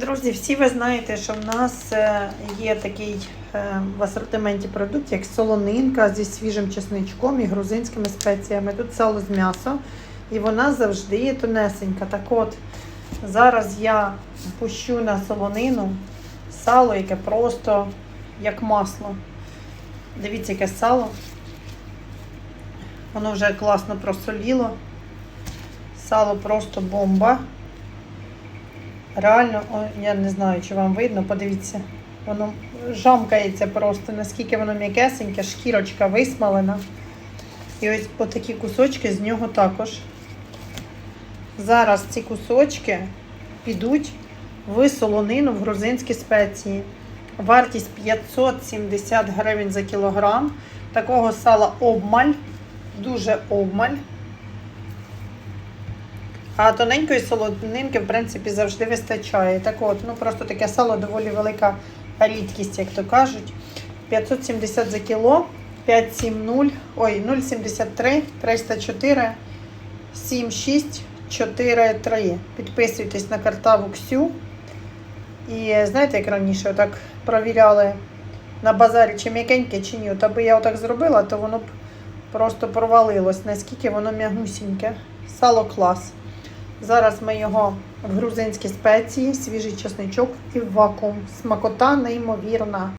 Друзі, всі ви знаєте, що в нас е, є такий е, в асортименті продукт, як солонинка зі свіжим чесничком і грузинськими спеціями. Тут сало з м'ясо, і вона завжди є тонесенька. Так от, зараз я пущу на солонину сало, яке просто як масло. Дивіться, яке сало. Воно вже класно просоліло. Сало просто бомба. Реально, я не знаю, чи вам видно, подивіться. Воно жамкається просто, наскільки воно м'якесеньке, шкірочка висмалена. І ось такі кусочки з нього також. Зараз ці кусочки підуть в солонину в грузинські спеції. Вартість 570 гривень за кілограм. Такого сала обмаль, дуже обмаль. А тоненької солонинки, в принципі, завжди вистачає. Так от, ну просто таке сало доволі велика рідкість, як то кажуть. 570 за кіло, 570, ой, 073, 304, 76, 43. Підписуйтесь на картаву Ксю. І знаєте, як раніше отак провіряли на базарі, чи м'якеньке, чи ні. От аби я отак зробила, то воно б просто провалилось, наскільки воно м'ягусіньке. Сало клас. Зараз ми його в грузинські спеції, свіжий чесничок і вакуум. Смакота неймовірна.